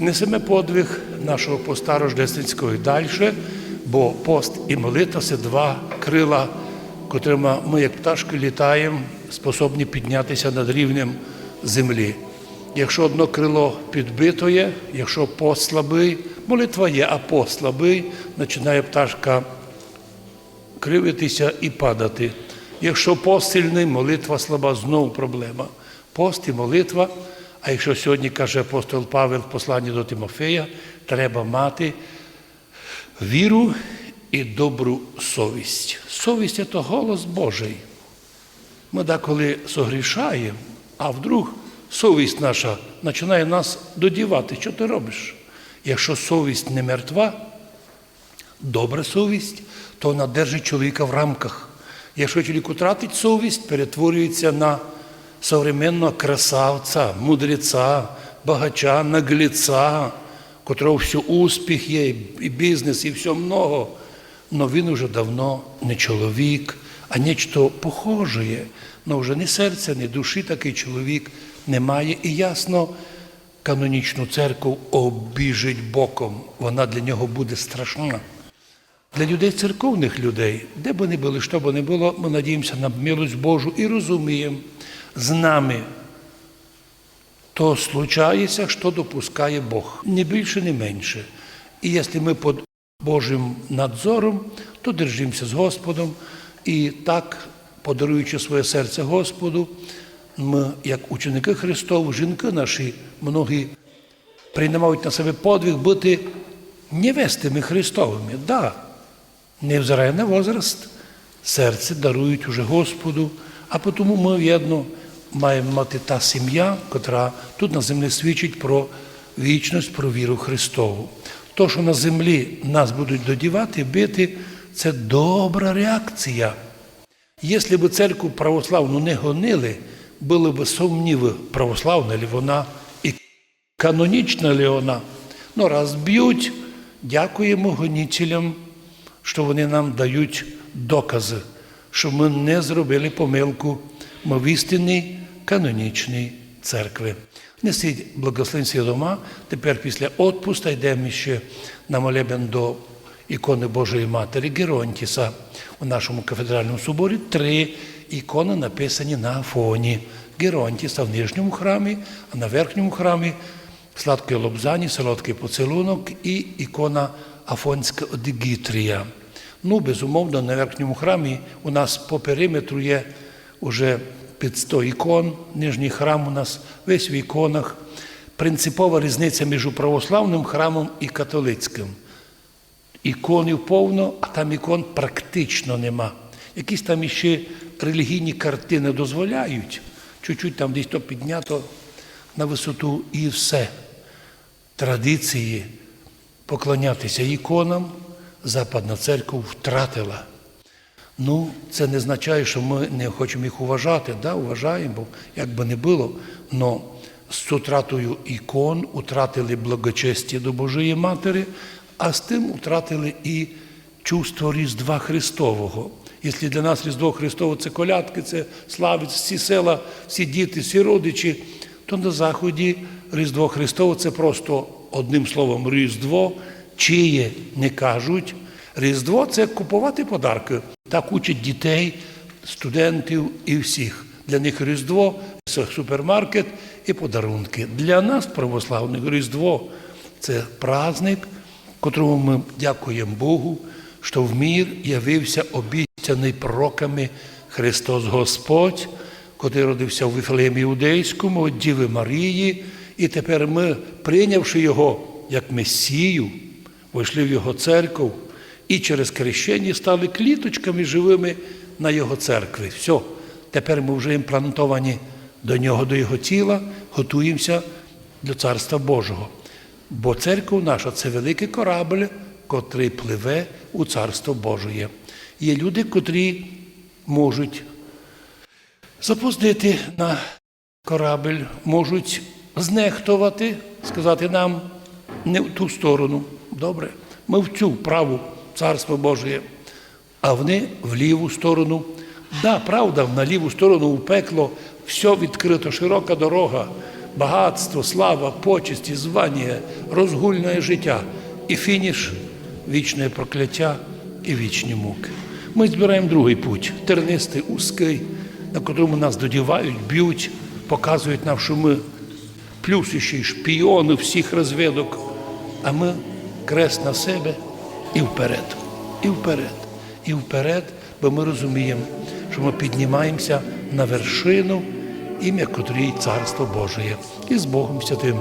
Несемо подвиг нашого поста Рождественського і далі, бо пост і молитва це два крила, котрими ми, як пташки, літаємо, способні піднятися над рівнем землі. Якщо одно крило підбито є, якщо пост слабий, молитва є, а пост слабий, починає пташка кривитися і падати. Якщо пост сильний, молитва слаба, знову проблема. Пост і молитва. А якщо сьогодні каже апостол Павел в посланні до Тимофея, треба мати віру і добру совість. Совість це голос Божий. Ми деколи согрішаємо, а вдруг совість наша починає нас додівати. Що ти робиш? Якщо совість не мертва, добра совість, то вона держить чоловіка в рамках. Якщо чоловік втратить совість, перетворюється на современного красавця, мудреця, багача, нагліця, котрого все успіх є, і бізнес, і все много. Но він уже давно не чоловік, а нечто похоже. Но вже ні серця, ні душі такий чоловік немає. І ясно, канонічну церкву обіжить боком. Вона для нього буде страшна. Для людей, церковних людей, де б вони були, що б не було, ми надіємося на милость Божу і розуміємо, з нами то случається, що допускає Бог. Не більше, не менше. І якщо ми під Божим надзором, то держимося з Господом і так, подаруючи своє серце Господу, ми, як ученики Христові, жінки наші, многі приймають на себе подвиг бути невестами Христовими. Да, невзирає на возраст, серце дарують уже Господу, а тому ми в'єдно маємо мати та сім'я, котра тут на землі свідчить про вічність, про віру Христову. То, що на землі нас будуть додівати, бити, це добра реакція. Якщо б церкву православну не гонили, були б сумніви, православна ли вона і канонічна ли вона. Ну, раз б'ють, дякуємо гонітелям, що вони нам дають докази, що ми не зробили помилку, ми в істинній канонічній церкви. Несіть благословенці дома. Тепер після відпуста йдемо ще на молебен до ікони Божої Матері Геронтіса. У нашому кафедральному соборі три ікони написані на фоні Геронтіса в нижньому храмі, а на верхньому храмі сладкої лобзані, солодкий поцілунок і ікона Афонська Одигітрія. Ну, безумовно, на верхньому храмі у нас по периметру є уже під 100 ікон. Нижній храм у нас весь в іконах. Принципова різниця між православним храмом і католицьким. Іконів повно, а там ікон практично нема. Якісь там іще релігійні картини дозволяють, чуть-чуть там десь то піднято на висоту і все. Традиції поклонятися іконам Западна церква втратила. Ну, це не означає, що ми не хочемо їх уважати. Да, уважаємо, бо як би не було, але з утратою ікон втратили благочестя до Божої Матері, а з тим втратили і чувство Різдва Христового. Якщо для нас Різдво Христове це колядки, це славить всі села, всі діти, всі родичі, то на Заході Різдво Христове це просто одним словом Різдво, чиє не кажуть. Різдво це купувати подарки. Так учать дітей, студентів і всіх. Для них Різдво це супермаркет і подарунки. Для нас, православних, Різдво це праздник, котрому ми дякуємо Богу, що в мір явився обіцяний пророками Христос Господь, котрий родився в Вифлеємі Іудейському, від Діви Марії, і тепер ми, прийнявши Його як Месію, вийшли в Його церкву і через крещення стали кліточками живими на Його церкві. Все, тепер ми вже імплантовані до нього, до Його тіла, готуємося до Царства Божого. Бо церква наша це великий корабль, котрий пливе у Царство Божє. Є люди, котрі можуть запустити на корабль, можуть знехтувати, сказати нам не в ту сторону. Добре, ми в цю праву Царство Божє, а вони в ліву сторону. Да, правда, на ліву сторону у пекло все відкрито, широка дорога. багатство, слава, почесті, звання, розгульне життя і фініш вічне прокляття і вічні муки. Ми збираємо другий путь тернистий, узкий, на котрому нас додівають, б'ють, показують нам, що ми плюс шпіони всіх розвідок. А ми крест на себе і вперед, і вперед, і вперед, бо ми розуміємо, що ми піднімаємося на вершину, ім'я котрій Царство Божє. І з Богом Святим.